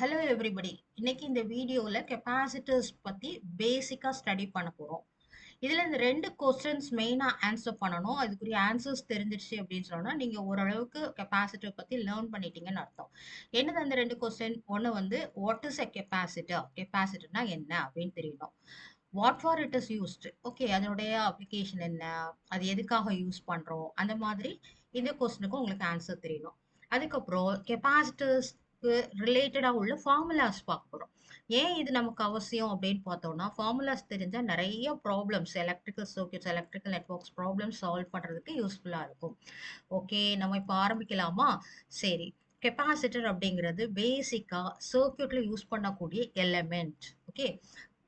Hello everybody இன்னைக்கு இந்த வீடியோவில் கெப்பாசிட்டர்ஸ் பற்றி பேசிக்காக ஸ்டடி பண்ண போகிறோம் இதில் இந்த ரெண்டு கொஸ்டின்ஸ் மெயினாக ஆன்சர் பண்ணணும். அதுக்குரிய ஆன்சர்ஸ் தெரிஞ்சிருச்சு அப்படின்னு சொன்னால் நீங்கள் ஓரளவுக்கு கெப்பாசிட்டர் பற்றி லேர்ன் பண்ணிட்டீங்கன்னு அர்த்தம். என்னது அந்த ரெண்டு கொஸ்டின் ஒன்று வந்து வாட் இஸ் எ கெப்பாசிட்டர் கெப்பாசிட்டர்னா என்ன அப்படின்னு தெரியணும். What for it is used okay அதனுடைய அப்ளிகேஷன் என்ன? அது எதுக்காக யூஸ் பண்ணுறோம் அந்த மாதிரி இந்த கொஸ்டினுக்கும் உங்களுக்கு ஆன்சர் தெரியணும். அதுக்கப்புறம் கெப்பாசிட்டர்ஸ் ரிலேட்டடாக உள்ள ஃபார்முலாஸ் பார்க்க போகிறோம் ஏன் இது நமக்கு அவசியம் அப்படின்னு பார்த்தோம்னா ஃபார்முலாஸ் தெரிஞ்சால் நிறைய problems electrical circuits electrical networks problem solve பண்ணுறதுக்கு யூஸ்ஃபுல்லாக இருக்கும். ஓகே நம்ம இப்போ ஆரம்பிக்கலாமா? சரி கெப்பாசிட்டர் அப்படிங்கிறது பேசிக்காக சர்க்கியூட்டில் யூஸ் பண்ணக்கூடிய எலமெண்ட் ஓகே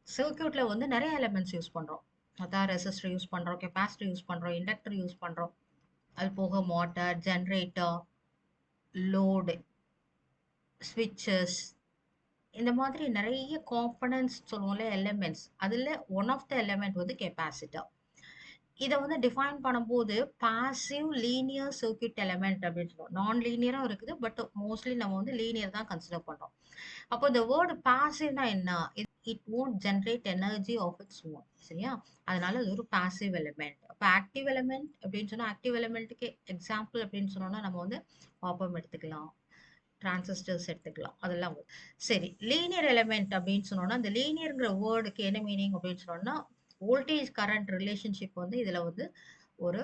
சர்க்கியூட்டில் வந்து நிறைய எலமெண்ட்ஸ் யூஸ் பண்ணுறோம் அதான் ரெசிஸ்டர் யூஸ் பண்ணுறோம் கெப்பாசிட்டர் யூஸ் பண்ணுறோம் இண்டக்டர் யூஸ் பண்ணுறோம் அது போக மோட்டார் ஜென்ரேட்டர் லோடு ஸ்விட்சஸ் இந்த மாதிரி நிறைய காம்பனன்ட்ஸ் சொல்லுவோம்ல எலிமெண்ட்ஸ் அதில் ஒன் ஆஃப் த எலிமெண்ட் வந்து கெப்பாசிட்டர் இதை வந்து டிஃபைன் பண்ணும்போது பாசிவ் லீனியர் சர்க்கியூட் எலிமெண்ட் அப்படின்னு சொல்லுவோம். நான் லீனியரும் இருக்குது பட் மோஸ்ட்லி நம்ம வந்து லீனியர் தான் கன்சிடர் பண்ணுறோம் அப்போ இந்த வேர்டு பாசிவ்னா என்ன? It won't generate energy of its own சரியா? அதனால அது ஒரு பாசிவ் எலிமெண்ட் அப்போ ஆக்டிவ் எலிமெண்ட் அப்படின்னு சொன்னால் ஆக்டிவ் எலிமெண்ட்டுக்கு எக்ஸாம்பிள் அப்படின்னு சொன்னோம்னா நம்ம வந்து பாப்பம் எடுத்துக்கலாம். டிரான்சிஸ்டர்ஸ் எடுத்துக்கலாம். அதெல்லாம் சரி லீனியர் எலிமெண்ட் அப்படின்னு சொன்னோம்னா அந்த லீனியர்ங்கிற வேர்டுக்கு என்ன மீனிங் அப்படின்னு சொன்னோம்னா வோல்டேஜ் கரண்ட் ரிலேஷன்ஷிப் வந்து இதில் வந்து ஒரு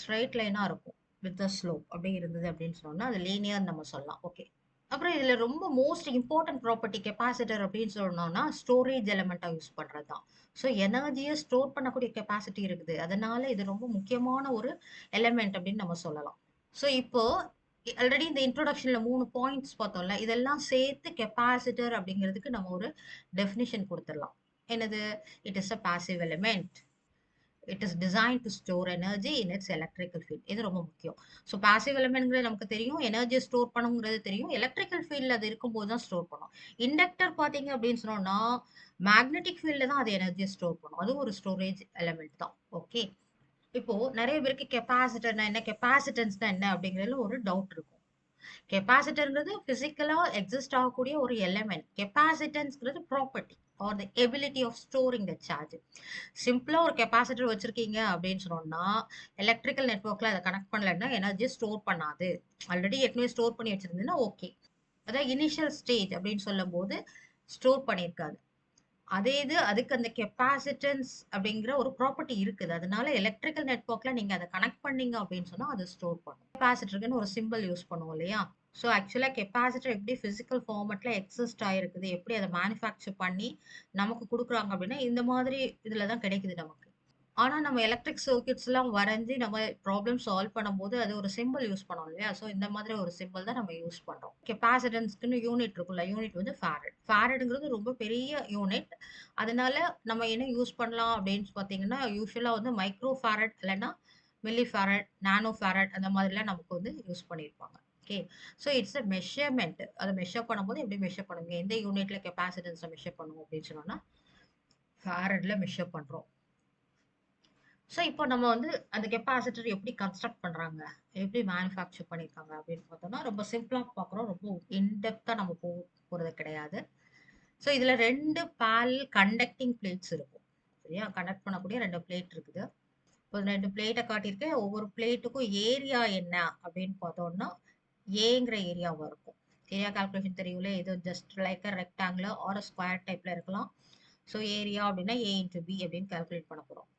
ஸ்ட்ரைட் லைனாக இருக்கும். வித் அ ஸ்லோப் அப்படி இருந்தது அப்படின்னு சொன்னோம்னா அது லீனியர் நம்ம சொல்லலாம். ஓகே அப்புறம் இதில் ரொம்ப மோஸ்ட் இம்பார்ட்டன்ட் ப்ராப்பர்ட்டி கெப்பாசிட்டர் அப்படின்னு சொன்னோம்னா ஸ்டோரேஜ் எலமெண்ட்டாக யூஸ் பண்ணுறது தான் ஸோ எனர்ஜியை ஸ்டோர் பண்ணக்கூடிய கெப்பாசிட்டி இருக்குது. அதனால இது ரொம்ப முக்கியமான ஒரு எலமெண்ட் அப்படின்னு நம்ம சொல்லலாம். ஸோ இப்போ ஆல்ரெடி இந்த இன்ட்ரோடக்ஷன்ல மூணு பாயிண்ட்ஸ் பார்த்தோம்ல இதெல்லாம் சேர்த்து கெப்பாசிட்டர் அப்படிங்கிறதுக்கு நம்ம ஒரு டெஃபினிஷன் கொடுத்துடலாம். என்னது? It is a passive element it is design to store energy in its electrical field இது ரொம்ப முக்கியம். ஸோ பாசிவ் எலமெண்ட்ங்கிறது நமக்கு தெரியும். எனர்ஜியை ஸ்டோர் பண்ணுங்கிறது தெரியும். எலக்ட்ரிக்கல் ஃபீல்டில் அது இருக்கும்போது தான் ஸ்டோர் பண்ணும். இண்டக்டர் பார்த்தீங்க அப்படின்னு சொன்னோம்னா மேக்னெட்டிக் ஃபீல்டில் தான் அது எனர்ஜியை ஸ்டோர் பண்ணும். அதுவும் ஒரு ஸ்டோரேஜ் எலிமெண்ட் தான். ஓகே இப்போ நிறைய பேருக்கு கெப்பாசிட்டர்னா என்ன? கெப்பாசிட்டன்ஸ்னா என்ன அப்படிங்கிறதுல ஒரு டவுட் இருக்கும். கெப்பாசிட்டர்ங்கிறது பிசிக்கலா எக்ஸிஸ்ட் ஆகக்கூடிய ஒரு element கெப்பாசிட்டன்ஸ்ங்கிறது property or the ability of storing the charge சிம்பிளாக ஒரு கெப்பாசிட்டர் வச்சுருக்கீங்க அப்படின்னு சொன்னோம்னா எலக்ட்ரிக்கல் நெட்ஒர்க்கில் அதை கனெக்ட் பண்ணலன்னா எனர்ஜி ஸ்டோர் பண்ணாது. ஆல்ரெடி ஏற்கனவே ஸ்டோர் பண்ணி வச்சுருந்ததுன்னா ஓகே அதான் இனிஷியல் ஸ்டேஜ் அப்படின்னு சொல்லும் போது ஸ்டோர் பண்ணியிருக்காது. அதே இது அதுக்கு அந்த கெப்பாசிட்டன்ஸ் அப்படிங்கிற ஒரு ப்ராப்பர்ட்டி இருக்குது. அதனால எலக்ட்ரிக்கல் நெட்ஒர்க்ல நீங்க அதை கனெக்ட் பண்ணீங்க அப்படின்னு சொன்னா அது ஸ்டோர் பண்ணும். கெப்பாசிட்டருக்குன்னு ஒரு சிம்பிள் யூஸ் பண்ணுவோம் இல்லையா? ஸோ ஆக்சுவலாக கெப்பாசிட்டர் எப்படி ஃபிசிக்கல் ஃபார்மெட்ல எக்ஸிஸ்ட் ஆயிருக்குது எப்படி அதை மேனுஃபேக்சர் பண்ணி நமக்கு கொடுக்குறாங்க அப்படின்னா இந்த மாதிரி இதில் தான் கிடைக்குது நமக்கு. ஆனால் நம்ம எலக்ட்ரிக் சர்க்கியூட்ஸ்லாம் வரைஞ்சி நம்ம ப்ராப்ளம் சால்வ் பண்ணும்போது அது ஒரு சிம்பிள் யூஸ் பண்ணோம் இல்லையா? ஸோ இந்த மாதிரி ஒரு சிம்பிள் தான் நம்ம யூஸ் பண்ணுறோம் கெப்பாசிட்டன்ஸ்க்குன்னு யூனிட் இருக்குல்ல யூனிட் வந்து ஃபேரட் ஃபேரட்ங்கிறது ரொம்ப பெரிய யூனிட் அதனால நம்ம என்ன யூஸ் பண்ணலாம் அப்படின்னு பார்த்தீங்கன்னா யூஸ்வலாக வந்து மைக்ரோ ஃபேரட் இல்லைன்னா மில்லி ஃபேரட் நானோ ஃபேரட் அந்த மாதிரிலாம் நமக்கு வந்து யூஸ் பண்ணியிருப்பாங்க. Okay so it's a measurement அதை மெஷர் பண்ணும்போது எப்படி மெஷர் பண்ணுங்க எந்த யூனிட்ல கெப்பாசிட்டன்ஸை மெஷர் பண்ணுவோம் அப்படின்னு சொன்னோம்னா ஃபேரட்ல மெஷர் பண்ணுறோம் ஸோ இப்போ நம்ம வந்து அந்த கெப்பாசிட்டர் எப்படி கன்ஸ்ட்ரக்ட் பண்ணுறாங்க எப்படி மேனுஃபேக்சர் பண்ணியிருக்காங்க அப்படின்னு பார்த்தோம்னா ரொம்ப சிம்பிளாக பார்க்குறோம். ரொம்ப இன்டெப்த்தாக நம்ம போ போகிறது கிடையாது. ஸோ இதில் ரெண்டு பால் கண்டக்டிங் பிளேட்ஸ் இருக்கும். சரியா? கண்டக்ட் பண்ணக்கூடிய ரெண்டு பிளேட் இருக்குது. இப்போ ரெண்டு பிளேட்டை காட்டியிருக்கேன். ஒவ்வொரு பிளேட்டுக்கும் ஏரியா என்ன அப்படின்னு பார்த்தோம்னா ஏங்கிற ஏரியாவாக இருக்கும். ஏரியா கால்குலேஷன் தெரியும்ல? இது just like a rectangular or square டைப்பில் இருக்கலாம். ஸோ ஏரியா அப்படின்னா ஏ இன்ட்டு பி அப்படின்னு கால்குலேட் பண்ண போகிறோம்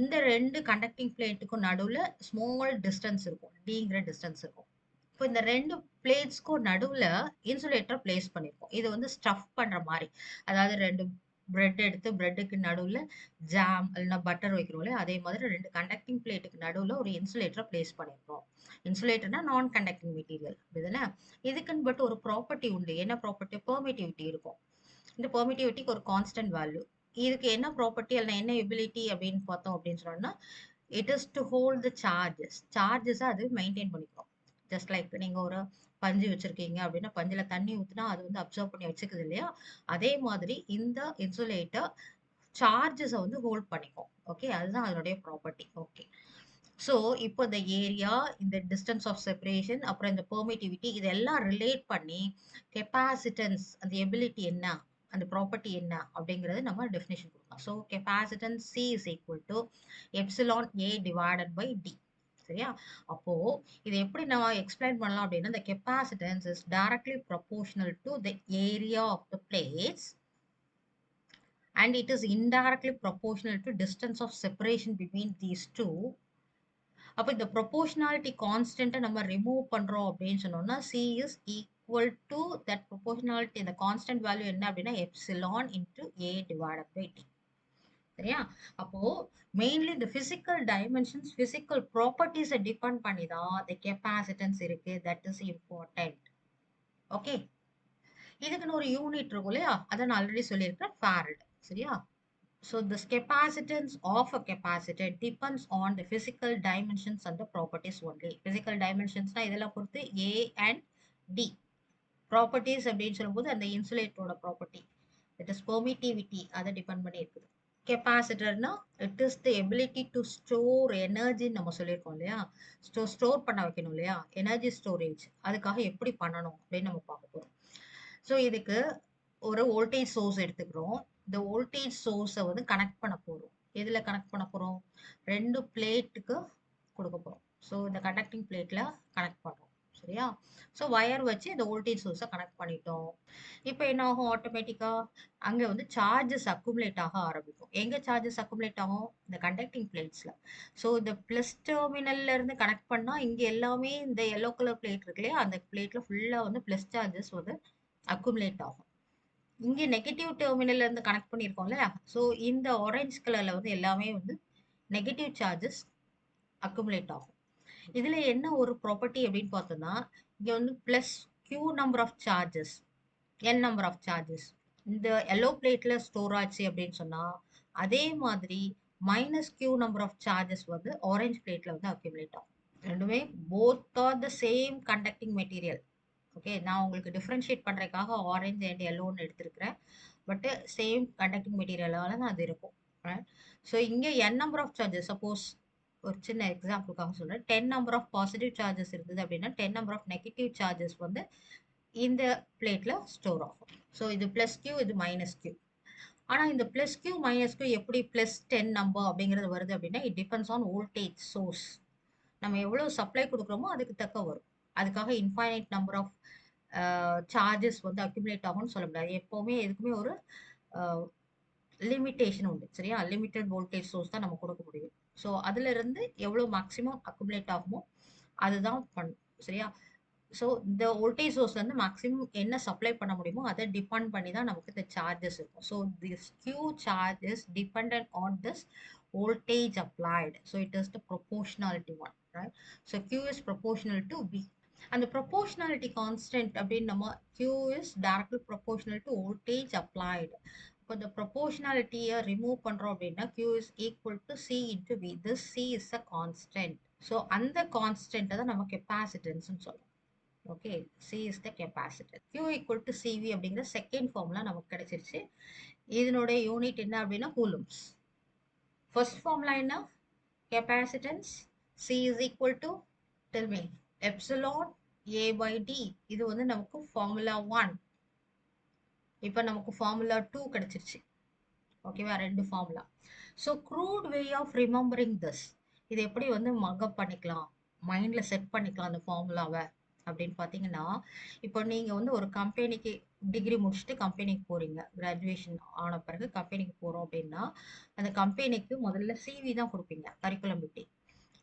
இந்த ரெண்டு கண்டக்டிங் பிளேட்டுக்கும் நடுவில் ஸ்மால் டிஸ்டன்ஸ் இருக்கும். டிங்கிற டிஸ்டன்ஸ் இருக்கும். இப்போ இந்த ரெண்டு பிளேட்ஸ்க்கும் நடுவில் இன்சுலேட்டர் பிளேஸ் பண்ணியிருக்கோம் இது வந்து ஸ்டஃப் பண்ணுற மாதிரி. அதாவது ரெண்டு பிரெட் எடுத்து பிரெட்டுக்கு நடுவில் ஜாம் இல்லைன்னா பட்டர் வைக்கிறோம்ல அதே மாதிரி ரெண்டு கண்டக்டிங் பிளேட்டுக்கு நடுவில் ஒரு இன்சுலேட்டரை பிளேஸ் பண்ணியிருக்கோம் இன்சுலேட்டர்னா நான் கண்டக்டிங் மெட்டீரியல் அப்படிதானே இதுக்குன்னு பட் ஒரு ப்ராப்பர்ட்டி உண்டு. என்ன ப்ராப்பர்ட்டி பெர்மிட்டிவிட்டி இருக்கும். இந்த பெர்மிட்டிவிட்டிக்கு ஒரு கான்ஸ்டன்ட் வேல்யூ இதுக்கு என்ன ப்ராப்பர்ட்டி அல்ல என்ன எபிலிட்டி அப்படின்னு பார்த்தோம் அப்படின்னு சொன்னோம்னா it is to hold the charges சார்ஜஸை அது மெயின்டைன் பண்ணிக்கிறோம் ஜஸ்ட் லைக் நீங்கள் ஒரு பஞ்சு வச்சுருக்கீங்க அப்படின்னா பஞ்சில் தண்ணி ஊற்றினா அது வந்து அப்சர்வ் பண்ணி வச்சுக்குது இல்லையா? அதே மாதிரி இந்த இன்சுலேட்டர் சார்ஜஸை வந்து ஹோல்ட் பண்ணிக்கும். ஓகே அதுதான் அதனுடைய ப்ராப்பர்ட்டி ஓகே ஸோ இப்போ இந்த ஏரியா இந்த டிஸ்டன்ஸ் ஆஃப் செப்பரேஷன் அப்புறம் இந்த பெர்மிட்டிவிட்டி இதெல்லாம் ரிலேட் பண்ணி கெப்பாசிட்டன்ஸ் அந்த எபிலிட்டி என்ன? அந்த ப்ராப்பர்ட்டி என்ன அப்படிங்கிறது நம்ம டெஃபினேஷன் கொடுக்கலாம். So capacitance C is equal to epsilon A divided by D சரியா? அப்போ இது எப்படி நம்ம எக்ஸ்பிளைன் பண்ணலாம் அப்படின்னா இந்த capacitance is directly proportional to the area of the plates and it is indirectly proportional to distance of separation between these two. அப்போ இந்த ப்ரொபோஷனாலிட்டி கான்ஸ்டன்ட்டை நம்ம ரிமூவ் பண்ணுறோம் அப்படின்னு சொன்னோம்னா C is equal to that proportionality இந்த கான்ஸ்டன்ட் வேல்யூ என்ன அப்படின்னா epsilon into A divided by D சரியா? அப்போ மெயின்லி இந்த பிசிக்கல் டைமென்ஷன்ஸ் பிசிக்கல் ப்ராப்பர்ட்டிஸை டிபெண்ட் பண்ணி தான் இந்த கெப்பாசிட்டன்ஸ் இருக்கு தட் இஸ் இம்பார்ட்டன்ட் ஓகே இதுக்குன்னு ஒரு யூனிட் இருக்கும் இல்லையா? அதை நான் ஆல்ரெடி சொல்லியிருக்கேன் ஃபேரட் சரியா? So this capacitance of a capacitor depends on the physical dimensions and the properties only. Physical dimensions na இதெல்லாம் பொறுத்து A and D. ப்ராப்பர்ட்டிஸ் அப்படின்னு சொல்லும்போது அந்த இன்சுலேட்டரோட ப்ராப்பர்ட்டி இட் இஸ் பெர்மிட்டிவிட்டி அதை டிபெண்ட் பண்ணி இருக்குது கெப்பாசிட்டர்னா it is the ability to store எனர்ஜின்னு நம்ம சொல்லியிருக்கோம் இல்லையா? ஸ்டோ ஸ்டோர் பண்ண வைக்கணும் இல்லையா? எனர்ஜி ஸ்டோரேஜ் அதுக்காக எப்படி பண்ணணும் அப்படின்னு நம்ம பார்க்க போகிறோம் ஸோ இதுக்கு ஒரு வோல்டேஜ் சோர்ஸ் எடுத்துக்கிறோம். இந்த வோல்டேஜ் சோர்ஸை வந்து கனெக்ட் பண்ண போகிறோம் எதில் கனெக்ட் பண்ண போகிறோம் ரெண்டு பிளேட்டுக்கு கொடுக்க போகிறோம் ஸோ இந்த கண்டக்டிங் பிளேட்டில் கனெக்ட் பண்ணுறோம் சரியா? ஸோ ஒயர் வச்சு இந்த வோல்டேஜ் சோர்ஸை கனெக்ட் பண்ணிட்டோம். இப்போ என்ன ஆகும்? ஆட்டோமேட்டிக்காக அங்கே வந்து சார்ஜஸ் அக்குமுலேட் ஆக ஆரம்பிக்கும். எங்கே சார்ஜஸ் அக்குமுலேட் ஆகும்? இந்த கண்டக்டிங் பிளேட்ஸில் ஸோ இந்த ப்ளஸ் டெர்மினல்ல இருந்து கனெக்ட் பண்ணால் இங்கே எல்லாமே இந்த எல்லோ கலர் பிளேட் இருக்கு இல்லையா? அந்த பிளேட்டில் ஃபுல்லாக வந்து ப்ளஸ் சார்ஜஸ் வந்து அக்குமுலேட் ஆகும். இங்கே நெகட்டிவ் டெர்மினல்ல இருந்து கனெக்ட் பண்ணியிருக்கோம் இல்லையா? ஸோ இந்த ஆரஞ்சு கலரில் வந்து எல்லாமே வந்து நெகட்டிவ் சார்ஜஸ் அக்குமுலேட் ஆகும். இதுல என்ன ஒரு ப்ராப்பர்ட்டி அப்படின்னு பார்த்தோம்னா இங்க வந்து plus Q number of charges N number of charges இந்த எல்லோ பிளேட்ல ஸ்டோர் ஆச்சு அப்படின்னு சொன்னா அதே மாதிரி minus Q number of charges வந்து ஆரஞ்சு பிளேட்ல வந்து அக்யூமுலேட் ஆகும். ரெண்டுமே both are the same conducting material okay நான் உங்களுக்கு டிஃப்ரென்ஷியேட் பண்ணுறதுக்காக ஆரஞ்சு அண்ட் எல்லோன்னு எடுத்திருக்கிறேன். பட்டு சேம் கண்டக்டிங் மெட்டீரியலால தான் அது இருக்கும். ஸோ இங்கே N number of charges suppose ஒரு சின்ன எக்ஸாம்பிளுக்காக சொல்கிறேன் ten number of positive charges இருந்தது அப்படின்னா ten number of negative charges வந்து இந்த பிளேட்டில் ஸ்டோர் ஆகும். ஸோ இது ப்ளஸ் கியூ இது மைனஸ் கியூ ஆனால் இந்த ப்ளஸ் கியூ மைனஸ் கியூ எப்படி ப்ளஸ் டென் நம்பர் அப்படிங்கிறது வருது அப்படின்னா it depends on voltage source நம்ம எவ்வளோ சப்ளை கொடுக்குறோமோ அதுக்கு தக்க வரும். அதுக்காக இன்ஃபைனைட் நம்பர் ஆஃப் சார்ஜஸ் வந்து அக்யூமுலேட் ஆகும்னு சொல்ல முடியாது. எப்போவுமே எதுக்குமே ஒரு லிமிட்டேஷன் உண்டு சரியா? லிமிட்டட் வோல்டேஜ் சோர்ஸ் தான் நம்ம கொடுக்க முடியும். ஸோ அதுல இருந்து எவ்வளோ மேக்ஸிமம் அக்குமுலேட் ஆகுமோ அதுதான் பண்ணும் சரியா ஸோ இந்த வோல்டேஜ் சோர்ஸ் வந்து மேக்ஸிமம் என்ன சப்ளை பண்ண முடியுமோ அதை டிபெண்ட் பண்ணி தான் நமக்கு இந்த சார்ஜஸ் இருக்கும் so this Q charges is depend on this voltage applied so it is the proportionality one right so Q is proportional to V அந்த ப்ரொபோஷனாலிட்டி கான்ஸ்டன்ட் அப்படின்னு நம்ம Q is directly proportional to voltage applied கொஞ்சம் இந்த ப்ரொபோஷனாலிட்டியை remove பண்ணுறோம் அப்படின்னா Q is equal to C into V this C is a constant so அந்த கான்ஸ்டன்ட்டை தான் நம்ம கெப்பாசிட்டன்ஸ்னு சொல்லுவோம் okay C is the capacity Q equal to C V அப்படிங்கிற செகண்ட் ஃபார்ம்லாம் நமக்கு கிடைச்சிருச்சு இதனுடைய யூனிட் என்ன அப்படின்னா கூலும்ஸ் ஃபர்ஸ்ட் ஃபார்ம்லாம் என்ன capacitance C is equal to tell me epsilon A by D இது வந்து நமக்கு ஃபார்முலா ஒன் இப்போ நமக்கு ஃபார்முலா டூ கிடைச்சிருச்சு. ஓகேவா ரெண்டு formula so crude way of remembering this இது எப்படி வந்து மக்கப் பண்ணிக்கலாம்? மைண்டில் செட் பண்ணிக்கலாம் அந்த ஃபார்முலாவை அப்படின்னு பார்த்தீங்கன்னா இப்போ நீங்கள் வந்து ஒரு கம்பெனிக்கு டிகிரி முடிச்சுட்டு கம்பெனிக்கு போகிறீங்க கிராஜுவேஷன் ஆன பிறகு கம்பெனிக்கு போகிறோம் அப்படின்னா அந்த கம்பெனிக்கு முதல்ல சிவி தான் கொடுப்பீங்க. கரிக்குலம் பிட்டி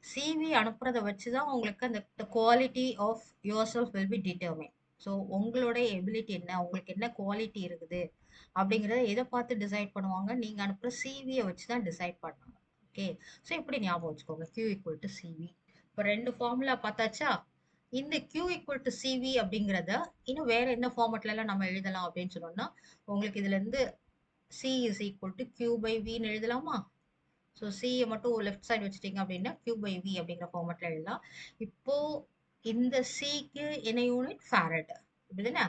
சிவி அனுப்புறதை வச்சு தான் உங்களுக்கு அந்த quality of yourself will be determine so உங்களோட எபிலிட்டி என்ன? உங்களுக்கு என்ன குவாலிட்டி இருக்குது? அப்படிங்கிறத எதை பார்த்து டிசைட் பண்ணுவாங்க? நீங்கள் அனுப்புகிற சிவியை வச்சு தான் டிசைட் பண்ணுவாங்க ஓகே ஸோ இப்படி ஞாபகம் வச்சுக்கோங்க. கியூ ஈக்குவல் டு சிவி இப்போ ரெண்டு ஃபார்முலா பார்த்தாச்சா? இந்த கியூ ஈக்குவல் டு சிவி அப்படிங்கிறத இன்னும் வேற என்ன ஃபார்மட்ல நம்ம எழுதலாம் அப்படின்னு சொன்னோம்னா உங்களுக்கு இதுலேருந்து C is equal to Q by வின்னு எழுதலாமா? ஸோ சியை மட்டும் லெஃப்ட் சைடு வச்சுட்டீங்க அப்படின்னா கியூ பை வி அப்படிங்கிற ஃபார்மெட்டில் எழுதலாம். இப்போ இந்த சிக்கு என்ன யூனிட் ஃபேரட் அப்படிதானே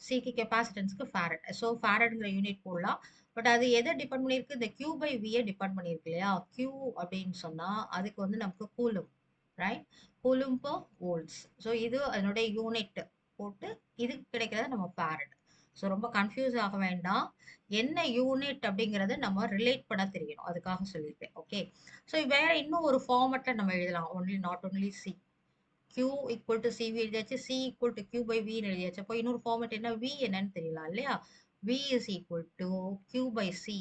சிக்கு கெப்பாசிட்டன்ஸ்க்கு ஃபேரட் ஸோ ஃபேரட்ங்கிற யூனிட் போடலாம். பட் அது எதை டிபெண்ட் பண்ணியிருக்கு? இந்த கியூ பை வியை டிபெண்ட் பண்ணியிருக்கு இல்லையா? கியூ அப்படின்னு சொன்னால் அதுக்கு வந்து நமக்கு coulomb right coulomb per volts so இது அதனுடைய யூனிட் போட்டு இதுக்கு கிடைக்கிறது நம்ம ஃபேரட் ஸோ ரொம்ப கன்ஃபியூஸ் ஆக வேண்டாம். என்ன யூனிட் அப்படிங்கிறத நம்ம ரிலேட் பண்ண தெரியணும் அதுக்காக சொல்லியிருக்கேன். ஓகே ஸோ வேற இன்னும் ஒரு ஃபார்மெட்டில் நம்ம எழுதலாம். Only not only C q equal to CV எழுதியாச்சு C equal to Q by வின்னு எழுதியாச்சு. அப்போ இன்னொரு ஃபார்மெட் என்ன? வி என்னன்னு தெரியலாம் இல்லையா? V is equal to Q by C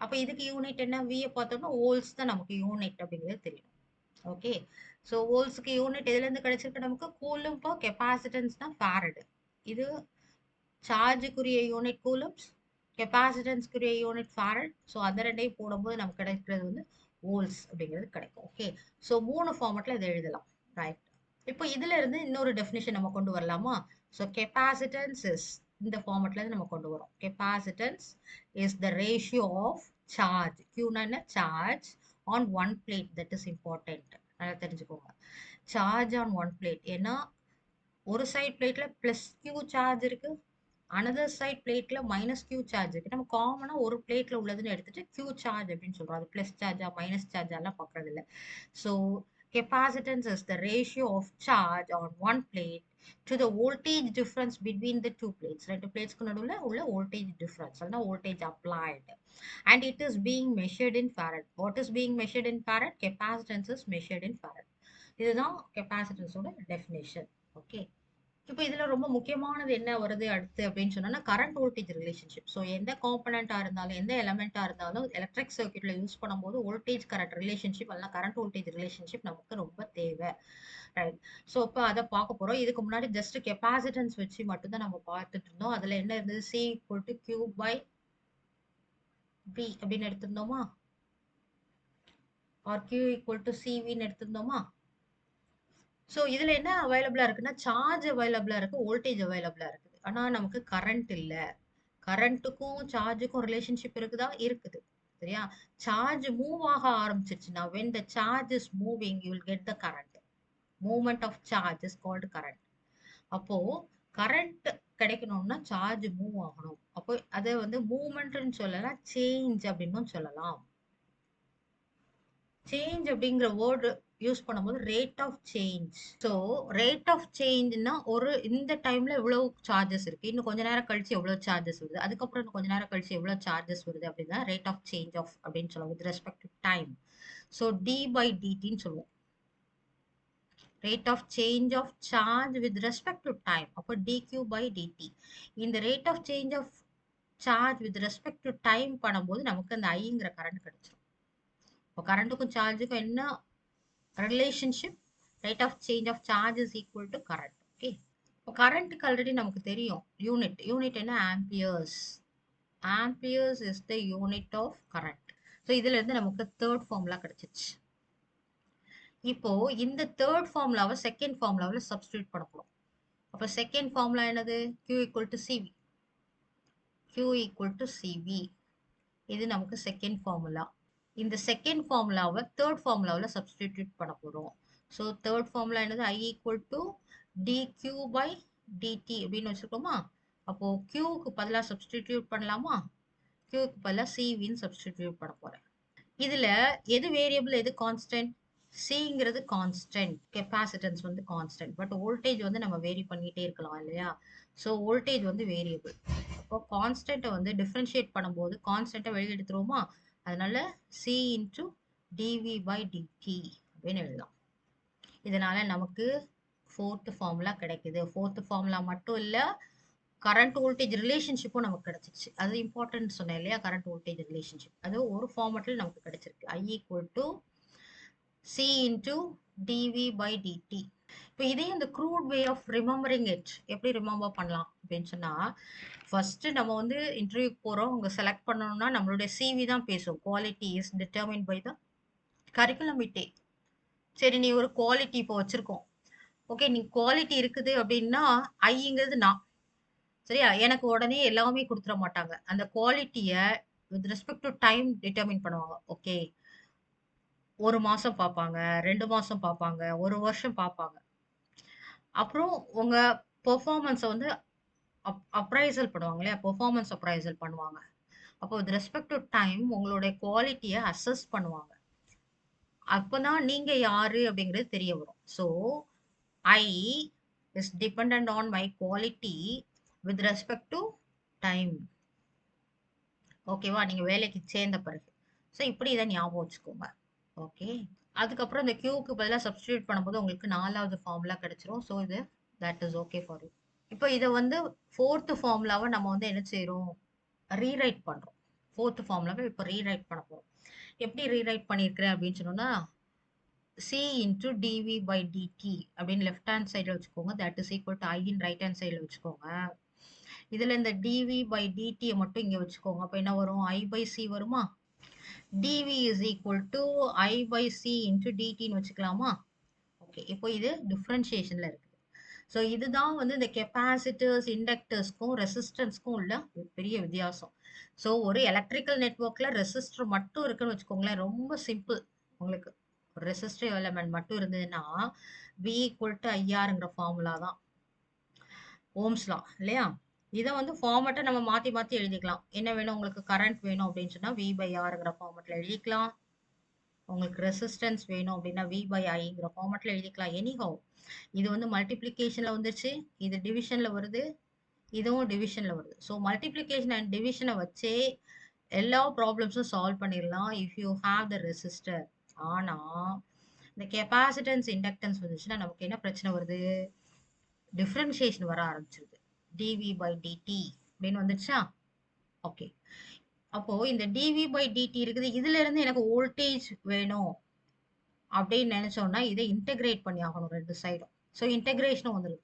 அப்போ இதுக்கு யூனிட் என்ன? வியை பார்த்தோம்னா ஓல்ஸ் தான் நமக்கு யூனிட் அப்படிங்கிறது தெரியும். ஓகே ஸோ ஓல்ஸுக்கு யூனிட் எதுலேருந்து கிடைச்சிருக்கு நமக்கு? கூலும் இப்போ கெப்பாசிட்டன்ஸ் தான் ஃபேரடு இது சார்ஜுக்குரிய யூனிட் கூலம்ஸ் கெப்பாசிட்டன்ஸ்க்குரிய யூனிட் ஃபேரட் ஸோ அந்த ரெண்டையும் போடும்போது நமக்கு கிடைக்கிறது வந்து ஓல்ஸ் அப்படிங்கிறது கிடைக்கும். ஓகே ஸோ மூணு ஃபார்மெட்டில் இதை எழுதலாம். ரைட் இப்போ இதுல இருந்து இன்னொரு டெஃபினிஷன் நம்ம கொண்டு வரலாமா? ஸோ கெப்பாசிட்டன்ஸ் இஸ் இந்த ஃபார்மெட்ல இருந்து நம்ம கொண்டு வரோம். Capacitance is the ratio of charge கியூனா என்ன? Charge on one plate that is important நல்லா தெரிஞ்சுக்கோங்க. சார்ஜ் ஆன் ஒன் பிளேட் ஏன்னா ஒரு சைட் பிளேட்ல பிளஸ் கியூ சார்ஜ் இருக்கு. அனதர் சைட் பிளேட்ல மைனஸ் கியூ சார்ஜ் இருக்கு. நம்ம காமனா ஒரு பிளேட்ல உள்ளதுன்னு எடுத்துட்டு கியூ சார்ஜ் அப்படின்னு சொல்றோம். அது பிளஸ் சார்ஜா மைனஸ் சார்ஜா எல்லாம் பார்க்கறது இல்லை so capacitance is the ratio of charge on one plate to the voltage difference between the two plates. ரெண்டு பிளேட்ஸ்க்கு நடுவில் உள்ள voltage difference அதான் voltage applied and it is being measured in farad. What is being measured in farad? Capacitance is measured in farad. இதுதான் கெப்பாசிட்டன்ஸோட definition okay இப்போ இதில் ரொம்ப முக்கியமானது என்ன வருது அடுத்து அப்படின்னு சொன்னோம்னா கரண்ட் வோல்டேஜ் ரிலேஷன்ஷிப் ஸோ எந்த காம்பனண்ட்டாக இருந்தாலும் எந்த எலமெண்ட்டாக இருந்தாலும் எலக்ட்ரிக் சர்க்கியூட்ல யூஸ் பண்ணும்போது வோல்டேஜ் கரண்ட் ரிலேஷன்ஷிப் அல்ல கரண்ட் வோல்டேஜ் ரிலேஷன்ஷிப் நமக்கு ரொம்ப தேவை. ரைட் ஸோ இப்போ அதை பார்க்க போகிறோம் இதுக்கு முன்னாடி ஜஸ்ட் கெப்பாசிட்டன்ஸ் வச்சு மட்டும்தான் நம்ம பார்த்துட்டு இருந்தோம். அதில் என்ன இருந்தது? C equal to Q by V அப்படின்னு எடுத்திருந்தோமா? ஆர் கியூ ஈக்குவல் டு சிவின்னு எடுத்திருந்தோமா? ஸோ இதுல என்ன அவைலபிளா இருக்குன்னா சார்ஜ் அவைலபிளா இருக்கு வோல்டேஜ் அவைலபிளா இருக்குது. ஆனா நமக்கு கரண்ட் இல்ல. கரண்ட்டுக்கும் சார்ஜுக்கும் ரிலேஷன்ஷிப் இருக்குதா? இருக்குது. சரியா? சார்ஜ் மூவ் ஆக ஆரம்பிச்சிருச்சுன்னா when the charge is moving you will get the current movement of charge is called current அப்போ கரண்ட் கிடைக்கணும்னா சார்ஜ் மூவ் ஆகணும். அப்போ அதை வந்து மூவ்மெண்ட்னு சொல்லலாம் சேஞ்ச் அப்படின்னும் சொல்லலாம். சேஞ்ச் அப்படிங்கிற வேர்டு யூஸ் பண்ணும்போது rate of change so rate of சேஞ்ச்னா ஒரு இந்த டைம்ல எவ்வளவு சார்ஜஸ் இருக்கு. இன்னும் கொஞ்ச நேரம் கழிச்சு எவ்வளவு சார்ஜஸ் வருது? அதுக்கப்புறம் இன்னும் கொஞ்ச நேரம் கழிச்சு எவ்வளவு சார்ஜஸ் வருது அப்படின்னா ரேட் ஆஃப் சேஞ்ச் ஆஃப் அப்படின்னு சொல்லுவோம் with respect to time so d by டிடின்னு சொல்லுவோம். Rate of change of charge with respect to time அப்போ டிக்யூ பை டிடி இந்த rate of change of charge with respect to time பண்ணும்போது நமக்கு அந்த ஐங்கிற current கிடைச்சிடும் இப்போ கரண்ட்டுக்கும் சார்ஜுக்கும் என்ன relationship rate of change of charge is equal to current okay இப்போ கரண்ட்டுக்கு ஆல்ரெடி நமக்கு தெரியும் யூனிட் யூனிட் என்ன? Amperes amperes is the unit of current so இதுலேருந்து நமக்கு தேர்ட் ஃபார்முலா கிடைச்சிச்சு. இப்போ இந்த தேர்ட் ஃபார்முலாவை செகண்ட் ஃபார்முலாவில் சப்ஸ்டியூட் பண்ண அப்போ செகண்ட் ஃபார்முலா என்னது? Q equal to CV Q equal to CV இது நமக்கு செகண்ட் ஃபார்முலா இந்த செகண்ட் ஃபார்முலாவை தேர்ட் ஃபார்முலாவில் சப்ஸ்டிடியூட் பண்ண போகிறோம் ஸோ தேர்ட் ஃபார்முலா என்னது? I equal to d Q by dt அப்படின்னு வச்சுருக்கோமா? அப்போது கியூக்கு பதிலாக சப்ஸ்டிடியூட் பண்ணலாமா? கியூக்கு பதிலாக சிவின்னு சப்ஸ்டிடியூட் பண்ண போகிறேன் இதில் எது வேரியபிள் எது கான்ஸ்டன்ட் சிங்கிறது கான்ஸ்டன்ட் கெப்பாசிட்டன்ஸ் வந்து கான்ஸ்டன்ட் பட் வோல்டேஜ் வந்து நம்ம வேரி பண்ணிகிட்டே இருக்கலாம் இல்லையா? ஸோ வோல்டேஜ் வந்து வேரியபிள் அப்போ கான்ஸ்டன்ட்டை வந்து டிஃப்ரென்ஷியேட் பண்ணும்போது கான்ஸ்டன்ட்டை வெளியே எடுத்துருவோமா? அதனால C into dV by dt அப்படின்னு எழுதலாம். இதனால நமக்கு ஃபோர்த்து ஃபார்முலா கிடைக்குது. ஃபோர்த்து ஃபார்முலா மட்டும் இல்லை கரண்ட் வோல்டேஜ் ரிலேஷன்ஷிப்பும் நமக்கு கிடைச்சிருச்சு. அது இம்பார்ட்டன்ட் சொன்னேன் இல்லையா? கரண்ட் வோல்டேஜ் ரிலேஷன்ஷிப் அது ஒரு ஃபார்மெட்டில் நமக்கு கிடைச்சிருக்கு. I equal to C into dV by dt இப்போ இதே இந்த crude way of remembering it எப்படி ரிமெம்பர் பண்ணலாம் அப்படின்னு சொன்னால் ஃபஸ்ட்டு நம்ம வந்து இன்டர்வியூக்கு போகிறோம் அவங்க செலக்ட் பண்ணணும்னா நம்மளுடைய சிவி தான் பேசும். Quality is determine by the curriculum விட்டே சரி நீ ஒரு குவாலிட்டி இப்போ வச்சுருக்கோம். ஓகே நீ குவாலிட்டி இருக்குது அப்படின்னா ஐங்கிறது நான். சரியா? எனக்கு உடனே எல்லாமே கொடுத்துட மாட்டாங்க. அந்த குவாலிட்டியை with respect to time determine பண்ணுவாங்க. ஓகே ஒரு மாசம் பார்ப்பாங்க ரெண்டு மாசம் பார்ப்பாங்க ஒரு வருஷம் பார்ப்பாங்க அப்புறம் உங்க பெர்ஃபார்மன்ஸை வந்து அப் அப்ரைசல் பண்ணுவாங்க இல்லையா? பெர்ஃபார்மன்ஸ் அப்ரைசல் பண்ணுவாங்க. அப்போ வித் ரெஸ்பெக்ட் டூ டைம் உங்களுடைய குவாலிட்டிய அசஸ் பண்ணுவாங்க. அப்பதான் நீங்க யாரு அப்படிங்கிறது தெரிய வரும். So, I is dependent on my quality with respect to time. ஓகேவா? நீங்க வேலைக்கு சேர்ந்த பிறகு. ஸோ, இப்படி இதை ஞாபகம் வச்சுக்கோங்க. ஓகே. அதுக்கப்புறம் இந்த கியூக்கு பதிலாக சப்ஸ்டியூட் பண்ணும்போது உங்களுக்கு நாலாவது ஃபார்முலா கிடைச்சிரும். ஸோ, இது that is okay for you. இப்போ இதை வந்து ஃபோர்த்து ஃபார்முலாவை நம்ம வந்து என்ன செய்கிறோம் ரீரைட் பண்ணுறோம் ஃபோர்த்து ஃபார்முலாவை இப்போ ரீரைட் பண்ண போகிறோம் எப்படி ரீரைட் பண்ணியிருக்கிறேன் அப்படின்னு சொன்னோம்னா, C into dV by dt அப்படின்னு லெஃப்ட் ஹேண்ட் சைடில் வச்சுக்கோங்க. That is equal to I in right hand சைடில் வச்சுக்கோங்க. இதில் இந்த டிவி பை டிடியை மட்டும் இங்கே வச்சுக்கோங்க. அப்போ என்ன வரும்? ஐ பை சி வருமா? DV is equal to I by C into டிடின்னு வச்சுக்கலாமா? ஓகே. இப்போ இது டிஃபரன்ஷியேஷன்ல இருக்குது. ஸோ, இதுதான் வந்து இந்த கெப்பாசிட்டர்ஸ், இண்டக்டர்ஸ்க்கும், ரெசிஸ்டன்ஸ்க்கும் உள்ள ஒரு பெரிய வித்தியாசம். ஸோ, ஒரு எலக்ட்ரிக்கல் நெட்வொர்க்ல ரெசிஸ்டர் மட்டும் இருக்குன்னு வச்சுக்கோங்களேன். ரொம்ப சிம்பிள். உங்களுக்கு ஒரு ரெசிஸ்டிவ் எலிமெண்ட் மட்டும் இருந்ததுன்னா, வி ஈக்குவல் டூ ஐஆர்ங்கிற ஃபார்முலா தான். ஓம்ஸ் இல்லையா? இதை வந்து ஃபார்மட்ட நம்ம மாற்றி மாற்றி எழுதிக்கலாம். என்ன வேணும் உங்களுக்கு கரண்ட் வேணும் அப்படின்னு சொன்னால் வி பை ஆர்ங்கிற ஃபார்மெட்டில் எழுதிக்கலாம். உங்களுக்கு ரெசிஸ்டன்ஸ் வேணும் அப்படின்னா, வி பை ஐங்கிற ஃபார்மெட்டில் எழுதிக்கலாம். எனிஹோ இது வந்து மல்டிப்ளிகேஷனில் வந்துருச்சு. இது டிவிஷனில் வருது. இதுவும் டிவிஷனில் வருது. ஸோ, மல்டிப்ளிகேஷன் அண்ட் டிவிஷனை வச்சே எல்லா ப்ராப்ளம்ஸும் சால்வ் பண்ணிடலாம் if you have the resistor. ஆனால் இந்த கெப்பாசிட்டன்ஸ், இண்டக்டன்ஸ் வந்துச்சுன்னா நமக்கு என்ன பிரச்சனை வருது? டிஃப்ரென்ஷியேஷன் வர ஆரம்பிச்சிருது டிவி பை டிடி அப்படின்னு வந்துருச்சா? ஓகே. அப்போ இந்த டிவி பை டிடி இருக்குது. இதுல இருந்து எனக்கு வோல்டேஜ் வேணும் அப்படின்னு நினைச்சோம்னா இதை இன்டெகிரேட் பண்ணி ஆகணும் ரெண்டு சைடும். ஸோ, இன்டெகிரேஷனும் வந்துருது.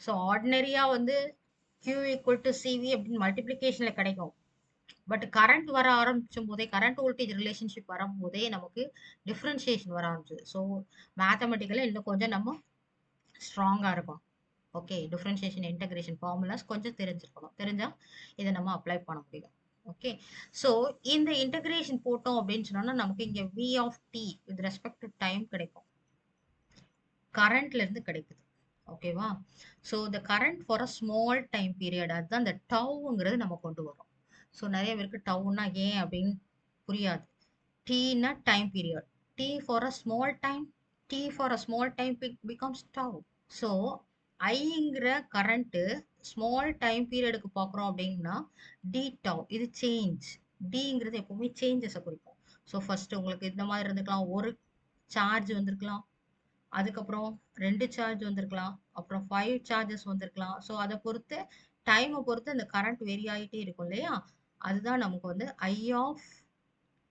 ஸோ, ஆர்டினரியா வந்து கியூ ஈக்குவல் டூ சிவி அப்படின்னு மல்டிபிளிகேஷன்ல கிடைக்கும். பட் கரண்ட் வர ஆரம்பிச்சும் போதே கரண்ட் வோல்டேஜ் ரிலேஷன்ஷிப் வரும்போதே நமக்கு டிஃபரன்ஷியேஷன் வர ஆரம்பிச்சு ஸோ, மேத்தமெட்டிக்கலாக இன்னும் கொஞ்சம் நம்ம ஸ்ட்ராங்காக இருக்கும் ஓகே. டிஃபரன்ஷியேஷன், இன்டகிரேஷன் ஃபார்முலாஸ் கொஞ்சம் தெரிஞ்சிருக்கணும். தெரிஞ்சால் இதை நம்ம அப்ளை பண்ண முடியும். ஓகே. ஸோ, இந்த இன்டகிரேஷன் போட்டோம் அப்படின்னு சொன்னோம்னா, நமக்கு இங்கே V of t with respect to time கிடைக்கும். கரண்ட்ல இருந்து கிடைக்குது. ஓகேவா? So, the current for a small time period அதுதான் இந்த டவுங்கிறது நம்ம கொண்டு வரோம். ஸோ, நிறைய பேருக்கு டவுன்னா ஏன் அப்படின்னு புரியாது. டீனா time period. T for a small time T for a small time big becomes tau. So, ஐங்கிற கரண்ட்டு ஸ்மால் டைம் பீரியடுக்கு பார்க்குறோம் அப்படின்னா, டி டவ் இது சேஞ்ச். டிங்கிறது எப்பவுமே சேஞ்சஸை குறிக்கும். ஸோ, ஃபர்ஸ்ட் உங்களுக்கு இந்த மாதிரி இருந்துக்கலாம். ஒரு சார்ஜ் வந்திருக்கலாம். அதுக்கப்புறம் ரெண்டு சார்ஜ் வந்திருக்கலாம். அப்புறம் ஃபைவ் சார்ஜஸ் வந்திருக்கலாம். ஸோ, அதை பொறுத்து டைமை பொறுத்து அந்த கரண்ட் வெரி ஆகிட்டே இருக்கும் இல்லையா? அதுதான் நமக்கு வந்து I of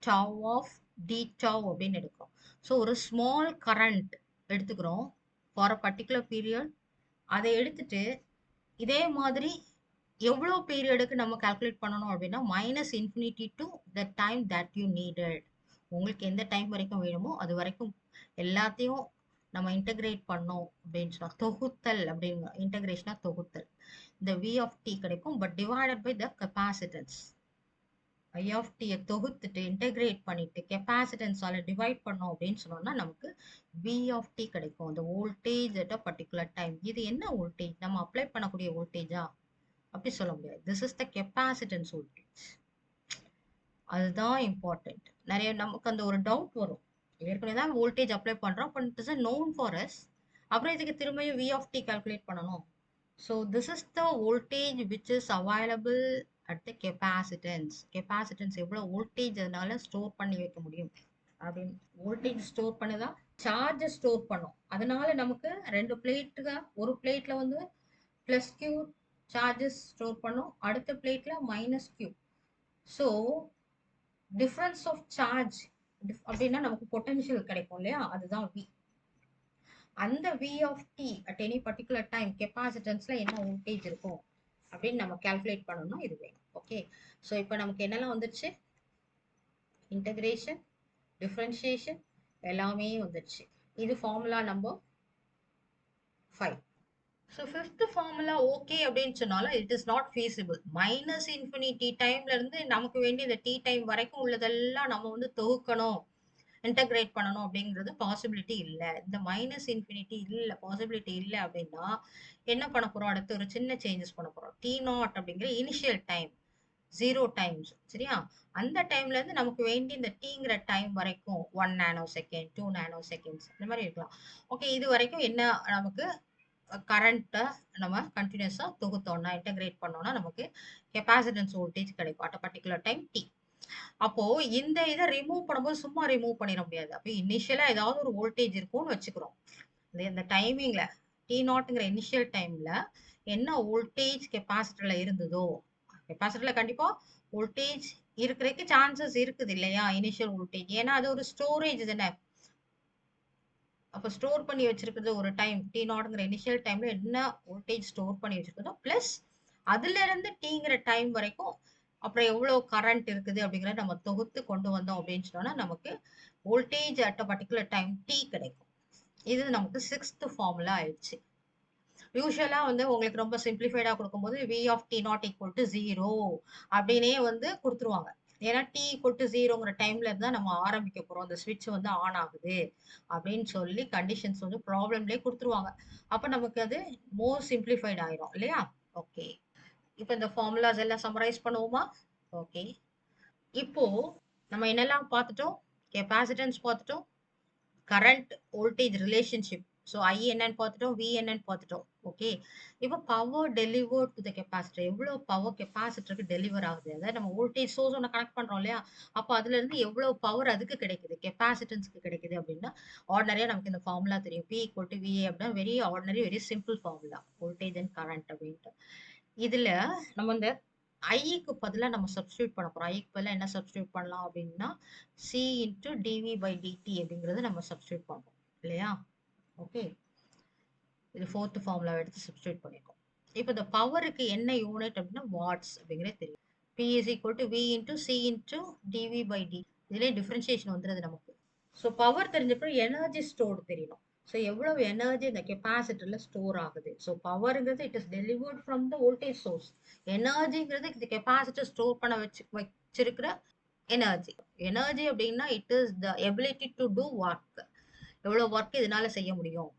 tau of t tau அப்படின்னு எடுக்கிறோம். ஸோ, ஒரு ஸ்மால் கரண்ட் எடுத்துக்கிறோம். For a particular period. அதை எடுத்துட்டு, இதே மாதிரி எவ்வளோ பீரியடுக்கு நம்ம கால்குலேட் பண்ணணும் அப்படின்னா, minus infinity to the time that you needed. உங்களுக்கு எந்த டைம் வரைக்கும் வேணுமோ, அது வரைக்கும் எல்லாத்தையும் நம்ம இன்டகிரேட் பண்ணோம் அப்படின்னு சொன்னால் தொகுத்தல் அப்படிங்க இன்டகிரேஷனாக தொகுத்தல். இந்த வி ஆஃப் டி கிடைக்கும். But divided by the capacitance. I of டிய தொகுத்துட்டு, இன்டெகிரேட் பண்ணிட்டு, கெப்பாசிட்டன்ஸால டிவைட் பண்ணோம் அப்படின்னு சொன்னோம்னா, நமக்கு வி ஆஃப் டி கிடைக்கும். அந்த voltage at a particular time. இது என்ன வோல்டேஜ்? நம்ம அப்ளை பண்ணக்கூடிய வோல்டேஜா? அப்படி சொல்ல முடியாது. This is the capacitance voltage. அதுதான் இம்பார்ட்டன்ட். நிறைய நமக்கு அந்த ஒரு டவுட் வரும். ஏற்கனவே தான் வோல்டேஜ் அப்ளை பண்ணுறோம் but it is a known for us. அப்புறம் இதுக்கு திரும்பியும் வி ஆஃப் டி கால்குலேட் பண்ணணும். So, this is the voltage which is available அடுத்து கெப்பாசிட்டன்ஸ். கெப்பாசிட்டன்ஸ் எவ்வளோ வோல்டேஜ் அதனால ஸ்டோர் பண்ணி வைக்க முடியும் அப்படின்னு. வோல்டேஜ் ஸ்டோர் பண்ணுதா? சார்ஜ ஸ்டோர் பண்ணும். அதனால நமக்கு ரெண்டு பிளேட்டுக ஒரு பிளேட்ல வந்து ப்ளஸ் கியூ சார்ஜஸ் ஸ்டோர் பண்ணும். அடுத்த பிளேட்ல minus Q. So, difference of charge diff அப்படின்னா நமக்கு பொட்டன்ஷியல் கிடைக்கும் இல்லையா? அதுதான் வி. அந்த V of t at any particular time கெப்பாசிட்டன்ஸ்ல என்ன வோல்டேஜ் இருக்கும் அப்படின்னு நம்ம கால்குலேட் பண்ணணும்னா இது வேணும். ஓகே. ஸோ, இப்போ நமக்கு என்னெல்லாம் வந்துருச்சு? இன்டகிரேஷன், டிஃப்ரென்ஷியேஷன் எல்லாமே வந்துருச்சு. இது formula number five so, fifth formula okay அப்படின்னு சொன்னாலும் it is not feasible minus infinity டைம்ல இருந்து நமக்கு வேண்டிய இந்த டி டைம் வரைக்கும் உள்ளதெல்லாம் நம்ம வந்து தொகுக்கணும். இன்டகிரேட் பண்ணணும் அப்படிங்கிறது பாசிபிலிட்டி இல்லை இந்த மைனஸ் இன்ஃபினிட்டி இல்லை பாசிபிலிட்டி இல்லை அப்படின்னா, என்ன பண்ண போறோம்? அடுத்து ஒரு சின்ன சேஞ்சஸ் பண்ண போறோம். டி நாட் அப்படிங்கிற இனிஷியல் டைம் ஜீரோ டைம்ஸ் சரியா? அந்த டைம்ல இருந்து நமக்கு வேண்டி இந்த டீங்கிற டைம் வரைக்கும் ஒன் நானோ செகண்ட், டூ நானோ செகண்ட்ஸ் இந்த மாதிரி இருக்கலாம். ஓகே இது வரைக்கும் என்ன நமக்கு கரண்ட்டை நம்ம கண்டினியூஸாக தொகுத்தோம்னா, இன்டகிரேட் பண்ணோம்னா நமக்கு கெப்பாசிட்டன்ஸ் வோல்டேஜ் கிடைக்கும். At a time t. அப்போ இந்த இதை ரிமூவ் பண்ணும்போது சும்மா ரிமூவ் பண்ணிட முடியாது. அப்போ இனிஷியலா ஏதாவது ஒரு வோல்டேஜ் இருக்கும்னு வச்சுக்கிறோம். இந்த டைமிங்ல டி நாட்ங்கிற இனிஷியல் டைம்ல என்ன வோல்டேஜ் கெப்பாசிட்டர்ல இருந்ததோ, கெப்பாசிட்டர்ல கண்டிப்பா வோல்டேஜ் இருக்கிறதுக்கு சான்சஸ் இருக்குது இல்லையா? Initial voltage. ஏன்னா அது ஒரு ஸ்டோரேஜ் தானே. அப்ப ஸ்டோர் பண்ணி வச்சிருக்கிறது ஒரு டைம் டி நாட்ங்கிற இனிஷியல் டைம்ல என்ன வோல்டேஜ் ஸ்டோர் பண்ணி வச்சிருக்கதோ பிளஸ் அதுல இருந்து டீங்கிற டைம் வரைக்கும் அப்புறம் எவ்வளோ கரண்ட் இருக்குது அப்படிங்கிறத நம்ம தொகுத்து கொண்டு வந்தோம் அப்படின்னு சொன்னோம்னா, நமக்கு voltage at a particular time t கிடைக்கும். இது நமக்கு சிக்ஸ்த்து ஃபார்முலா ஆயிடுச்சு. யூஸ்வலாக வந்து உங்களுக்கு ரொம்ப சிம்பிளிஃபைடாக கொடுக்கும்போது V of t naught equal to zero அப்படின்னே வந்து கொடுத்துருவாங்க ஏன்னா டி ஈக்குவல் டு ஜீரோங்கிற டைம்ல இருந்து தான் நம்ம ஆரம்பிக்க போறோம். அந்த ஸ்விட்ச் வந்து ஆன் ஆகுது அப்படின்னு சொல்லி கண்டிஷன்ஸ் வந்து ப்ராப்ளம்லேயே கொடுத்துருவாங்க அப்போ நமக்கு அது மோர் சிம்ப்ளிஃபைட் ஆயிரும் இல்லையா? ஓகே. இப்ப இந்த ஃபார்முலாஸ் எல்லாம் சம்மரைஸ் பண்ணுவோமா? ஓகே. இப்போ நம்ம என்னெல்லாம் பார்த்துட்டோம்? கெப்பாசிட்டன்ஸ் பார்த்துட்டோம். Current voltage relationship. So I என்னன்னு பார்த்துட்டோம். வி என்னன்னு பார்த்துட்டோம். ஓகே. இப்போ power deliver to the capacitor. எவ்வளோ பவர் கெப்பாசிட்டருக்கு டெலிவர் ஆகுது? அதாவது நம்ம வோல்டேஜ் சோர்ஸ் ஒன்று கனெக்ட் பண்ணுறோம் இல்லையா? அப்போ அதுல இருந்து எவ்வளோ பவர் அதுக்கு கிடைக்குது? கெப்பாசிட்டன்ஸ்க்கு கிடைக்குது அப்படின்னா, ஆர்டினரியாக நமக்கு இந்த ஃபார்முலா தெரியும். பி ஈக்குவல் விஏ அப்படின்னா very ordinary, very simple formula. Voltage and current அப்படின்ட்டு. இதுல நம்ம இந்த ஐக்கு பதிலாக நம்ம சப்ஸ்டியூட் பண்ண போறோம். ஐக்கு பதிலாக என்ன சப்ஸ்டியூட் பண்ணலாம் அப்படின்னா, C into dV by dt அப்படிங்கிறத நம்ம சப்ஸ்டியூட் பண்றோம். இல்லையா? ஓகே. இது ஃபோர்த்து ஃபார்முலா எடுத்து சப்ஸ்டியூட் பண்ணியிருக்கோம். இப்போ இந்த பவருக்கு என்ன யூனிட் அப்படின்னா வாட்ஸ் அப்படிங்கிறே தெரியும். P is equal to V into C into dV by dt. இதுலயே டிஃபரன்ஷியேஷன் நமக்கு. ஸோ பவர் தெரிஞ்சப்பறம் எனர்ஜி ஸ்டோர் தெரியணும். ஸோ எவ்வளவு எனர்ஜி இந்த கெப்பாசிட்டர்ல ஸ்டோர் ஆகுது. So பவருங்கிறது it is delivered from the voltage source. எனர்ஜிங்கிறது இந்த கெப்பாசிட்டர் ஸ்டோர் பண்ண வச்சு வச்சிருக்கிற எனர்ஜி. எனர்ஜி அப்படின்னா it is the ability to do work. எவ்வளோ ஒர்க் இதனால செய்ய முடியும்?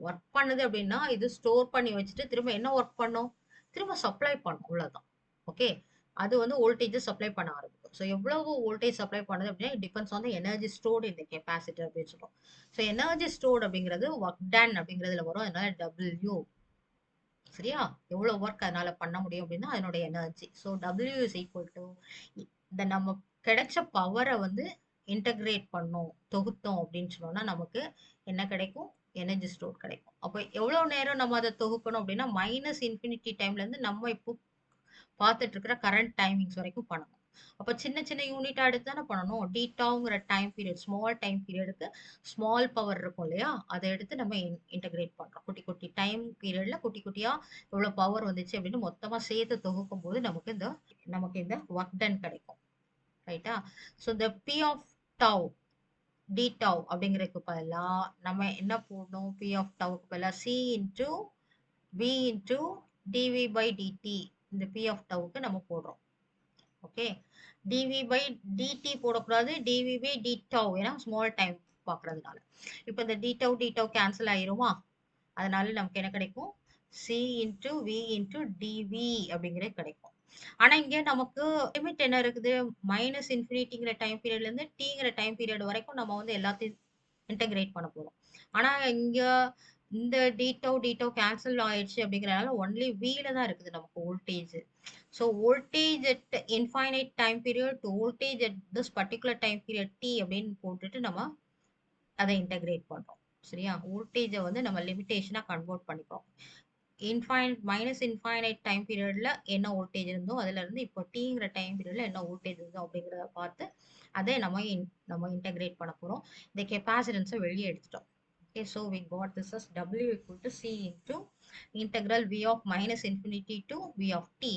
ஒர்க் பண்ணுது அப்படின்னா, இது ஸ்டோர் பண்ணி வச்சுட்டு திரும்ப என்ன ஒர்க் பண்ணும்? திரும்ப சப்ளை பண்ணும். அவ்வளோதான் ஓகே. அது வந்து வோல்டேஜை சப்ளை பண்ண ஆரம்பிக்கும். ஸோ எவ்வளவு வோல்டேஜ் சப்ளை பண்ணுது அப்படின்னா, depends on the energy stored இந்த கெப்பாசிட்டி அப்படின்னு சொல்லுவோம் ஸோ எனர்ஜி ஸ்டோர்டு அப்படிங்கிறது ஒர்க் டன் அப்படிங்கிறதுல வரும். அதனால டபிள்யூ. சரியா? எவ்வளோ ஒர்க் அதனால பண்ண முடியும் அப்படின்னா, அதனுடைய energy. So W is equal to இந்த நம்ம கிடைச்ச பவரை வந்து இன்டகிரேட் பண்ணோம், தொகுத்தோம் அப்படின்னு சொன்னோம்னா, நமக்கு என்ன கிடைக்கும்? எனர்ஜி ஸ்டோர் கிடைக்கும். அப்போ எவ்வளோ நேரம் நம்ம அதை தொகுக்கணும் அப்படின்னா, மைனஸ் இன்ஃபினிட்டி டைம்லேருந்து நம்ம இப்போ பார்த்துட்டு இருக்கிற கரண்ட் டைமிங்ஸ் வரைக்கும் பண்ணணும். அப்போ சின்ன சின்ன யூனிட்டாக எடுத்து தானே பண்ணணும். டீட்டாங்கிற டைம் பீரியட், ஸ்மால் டைம் பீரியடுக்கு ஸ்மால் பவர் இருக்கும் இல்லையா? அதை எடுத்து நம்ம இன்டகிரேட் பண்ணுறோம் குட்டி குட்டி டைம் பீரியடில் குட்டி குட்டியாக எவ்வளோ பவர் வந்துச்சு அப்படின்னு மொத்தமாக சேர்த்து தொகுக்கும் போது நமக்கு இந்த நமக்கு இந்த ஒர்க் டன் கிடைக்கும். ரைட்டா? ஸோ இந்த P of tau d tau அப்படிங்கிறதுக்கு பதிலாக நம்ம என்ன போடணும்? பி ஆஃப் டவுக்கு பதிலாக C into P into dV by dt இந்த பி ஆஃப் டவுக்கு நம்ம போடுறோம். ஓகே. டிவி பை டிடி போடக்கூடாது. டிவி பை டி டவ் ஏன்னா ஸ்மால் டைம் பார்க்கறதுனால. இப்போ இந்த d tau d tau cancel ஆயிருமா? அதனால நமக்கு என்ன கிடைக்கும்? C into V into dV அப்படிங்கிறது கிடைக்கும். ஆனா இங்க நமக்கு லிமிட் என்ன இருக்குது? மைனஸ் இன்ஃபினிட்டிங்கிற டைம் பீரியட்ல இருந்து டீங்கிற டைம் பீரியட் வரைக்கும் நம்ம வந்து எல்லாத்தையும் இன்டகிரேட் பண்ண போறோம். ஆனா இங்க இந்த டி டவ் டி கேன்சல் ஆயிடுச்சு அப்படிங்கிறனால ஒன்லி வீல தான் இருக்குது நமக்கு voltage. So voltage at infinite time period to voltage at this particular time period t அப்படின்னு போட்டுட்டு நம்ம அதை இன்டகிரேட் பண்றோம். சரியா? வோல்டேஜ வந்து நம்ம லிமிட்டேஷனா கன்வெர்ட் பண்ணிக்கிறோம். இன்ஃபைனைட் மைனஸ் இன்ஃபைனைட் டைம் பீரியடில் என்ன வோல்டேஜ் இருந்தோ, அதுல இருந்து இப்போ டீங்கிற டைம் பீரியட்ல என்ன வோல்டேஜ் இருந்தோ அப்படிங்கிறத பார்த்து அதை நம்ம இன் நம்ம இன்டகிரேட் பண்ண போகிறோம் இந்த கெப்பாசிட்டன்ஸ வெளியே எடுத்துட்டோம். Okay so we got this as W equal to C into integral V of minus infinity to V of t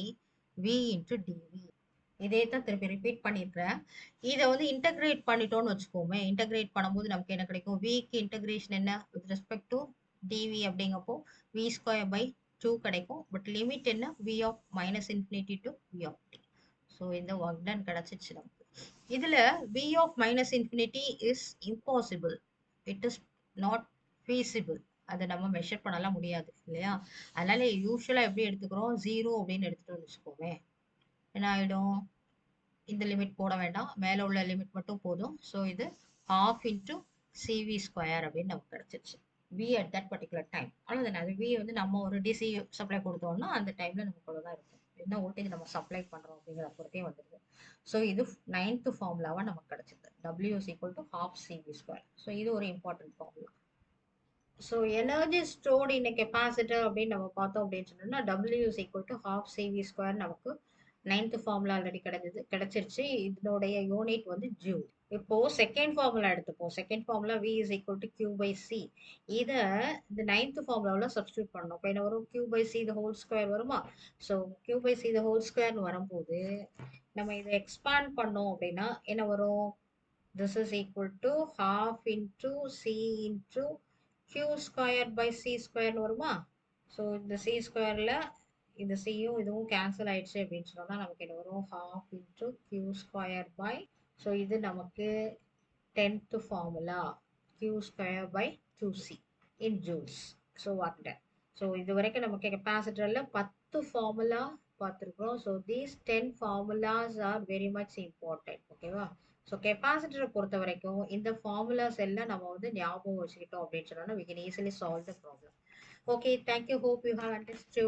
V into dV. இதே தான் திருப்பி ரிப்பீட் பண்ணியிருக்கிறேன். இதை வந்து இன்டகிரேட் பண்ணிட்டோம்னு வச்சுக்கோமே. இன்டகிரேட் பண்ணும்போது நமக்கு என்ன கிடைக்கும்? விக்கு இன்டகிரேஷன் என்ன? வித் ரெஸ்பெக்ட் டு டிவி அப்படிங்கப்போ வி ஸ்கொயர் பை டூ கிடைக்கும். பட் லிமிட் என்ன? V of minus infinity to V of t so இந்த ஒர்க் டன் கிடைச்சிச்சு நமக்கு. இதுல V of minus infinity is impossible it is not feasible. அதை நம்ம measure பண்ணலாம் முடியாது இல்லையா? அதனால யூஸ்வலாக எப்படி எடுத்துக்கிறோம்? ஜீரோ அப்படின்னு எடுத்துகிட்டு வச்சுக்கோமே. என்ன ஆகிடும் இந்த லிமிட் போட வேண்டாம். மேலே உள்ள லிமிட் மட்டும் போதும். ஸோ இது ஹாஃப் இன்ட்டு சிவி ஸ்கொயர் அப்படின்னு நமக்கு கிடச்சிருச்சு. V at that particular time அவ்வளோதானே அது வி வந்து நம்ம ஒரு டிசி சப்ளை கொடுத்தோம்னா அந்த டைமில் நமக்கு தான் இருக்கும். என்ன வோல்டேஜ் நம்ம சப்ளை பண்ணுறோம் அப்படிங்கிற பொறுத்தே வந்துடுது ஸோ இது நைன்த்து ஃபார்முலாவாக நமக்கு கிடச்சிது W is equal to half C V square so இது ஒரு important formula so energy stored in capacitor அப்படின்னு நம்ம பார்த்தோம் அப்படின்னு சொன்னோம்னா W is equal to half C V square நமக்கு நைன்த் ஃபார்முலா ஆல்ரெடி கிடைச்சது கிடைச்சிருச்சு. இதனுடைய யூனிட் வந்து ஜூல் இப்போ செகண்ட் ஃபார்முலா எடுத்துப்போம். Second formula V is equal to Q by C இதை இந்த நைன்த் ஃபார்முலாவில் சப்ஸ்டியூட் பண்ணோம் இப்போ என்ன வரும்? Q by C the whole square வருமா? So Q by C the whole ஸ்கொயர்னு வரும்போது நம்ம இதை எக்ஸ்பேண்ட் பண்ணோம் அப்படின்னா என்ன வரும்? This is equal to half into C into Q square by C ஸ்கொயர்னு வருமா? ஸோ இந்த சி ஸ்கொயரில் இந்த சியும் இதுவும் கேன்சல் ஆயிடுச்சு அப்படின்னு சொன்னோம்னா நமக்கு என்ன வரும்? Half into Q square by so இது நமக்கு tenth formula Q square by two C in joules so what so இது வரைக்கும் நமக்கு கெப்பாசிட்டரில் பத்து ஃபார்முலா பார்த்துருக்குறோம். So these ten formulas are very much important ஓகேவா ஸோ கெப்பாசிட்டரை பொறுத்த வரைக்கும் இந்த ஃபார்முலாஸ் எல்லாம் நம்ம வந்து ஞாபகம் வச்சுக்கிட்டோம் அப்படின்னு சொன்னோம்னா we can easily solve the problem okay thank you hope you have understood